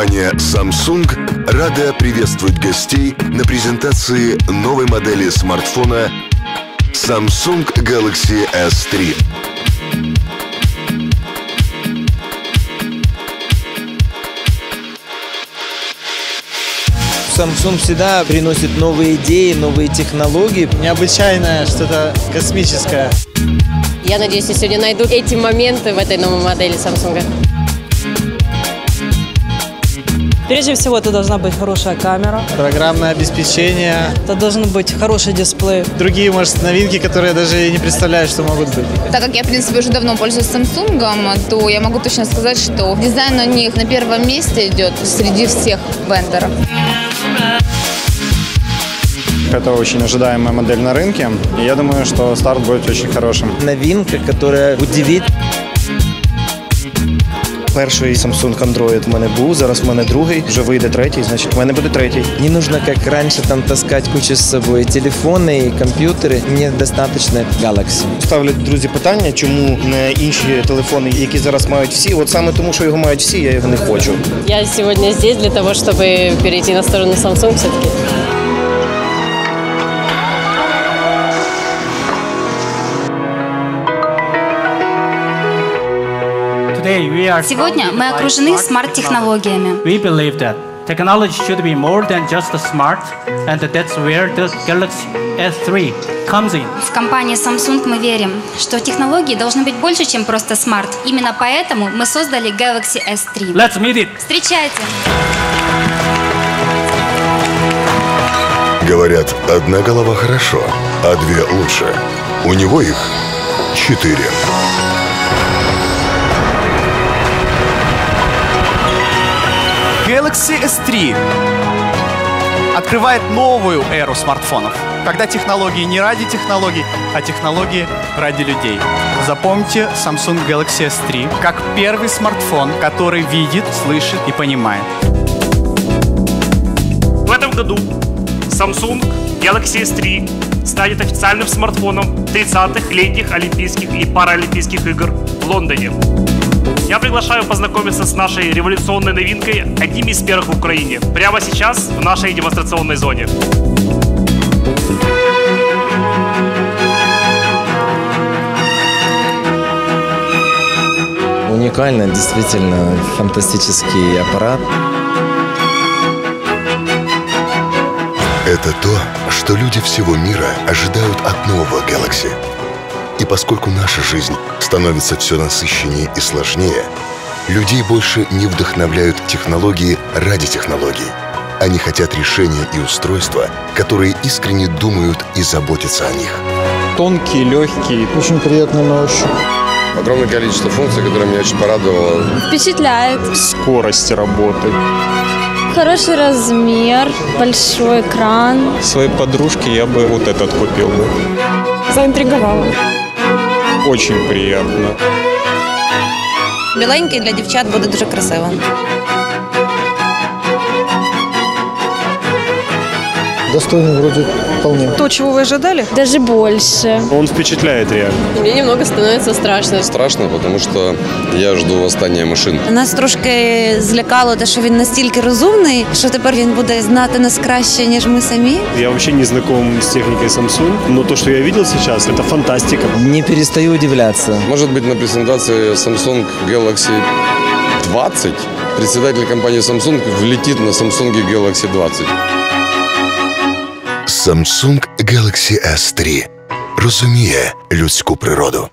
Компания Samsung рада приветствовать гостей на презентации новой модели смартфона Samsung Galaxy S3. Samsung всегда приносит новые идеи, новые технологии. Необычайное, что-то космическое. Я надеюсь, я сегодня найду эти моменты в этой новой модели Samsung. Прежде всего, это должна быть хорошая камера, Программное обеспечение. это должен быть хороший дисплей. Другие, может, новинки, которые я даже и не представляю, что могут быть. Так как я, в принципе, уже давно пользуюсь Samsung, то я могу точно сказать, что дизайн у них на первом месте идет среди всех вендоров. Это очень ожидаемая модель на рынке, и я думаю, что старт будет очень хорошим. Новинка, которая удивит. Перший Samsung Android в мене був, зараз в мене другий, вже вийде третій, значить в мене буде третій. Не нужно, как раньше, там таскать кучу с собой телефоны и компьютеры. Мне достаточно Galaxy. Ставлять друзі питання, чому не інші телефони, які зараз мають всі. От саме тому, що його мають всі, я його не хочу. Я сегодня здесь для того, чтобы перейти на сторону Samsung все-таки. Сегодня мы окружены смарт-технологиями. We believe that technology should be more than just smart, and that's where the Galaxy S3 comes in. В компании Samsung мы верим, что технологии должны быть больше, чем просто смарт. Именно поэтому мы создали Galaxy S3. Let's meet it. Встречайте! Говорят, одна голова хорошо, а две лучше. У него их четыре. Galaxy S3 открывает новую эру смартфонов, когда технологии не ради технологий, а технологии ради людей. Запомните Samsung Galaxy S3 как первый смартфон, который видит, слышит и понимает. В этом году Samsung Galaxy S3 станет официальным смартфоном 30-х летних Олимпийских и Паралимпийских игр в Лондоне. Я приглашаю познакомиться с нашей революционной новинкой, одним из первых в Украине, прямо сейчас в нашей демонстрационной зоне. Уникально, действительно, фантастический аппарат. Это то, что люди всего мира ожидают от нового Galaxy. И поскольку наша жизнь становится все насыщеннее и сложнее, людей больше не вдохновляют технологии ради технологий. Они хотят решения и устройства, которые искренне думают и заботятся о них. Тонкий, легкий. Очень приятно на ощупь. Огромное количество функций, которое меня очень порадовало. Впечатляет. Скорость работы. Хороший размер, большой экран. Своей подружке я бы вот этот купил бы. Заинтриговала. Очень приятно. Біленький для дівчат буде дуже красиво. Достойный вроде вполне. То, чего вы ожидали? Даже больше. Он впечатляет реально. Мне немного становится страшно. Страшно, потому что я жду восстания машин. Нас трошки злякало те, що він настільки розумний, що тепер він буде знати нас краще, ніж ми самі. Я вообще не знаком с техникой Samsung, но то, что я видел сейчас, это фантастика. Не перестаю удивляться. Может быть, на презентации Samsung Galaxy 20 председатель компании Samsung влетит на Samsung Galaxy 20. Samsung Galaxy S3 розуміє людську природу.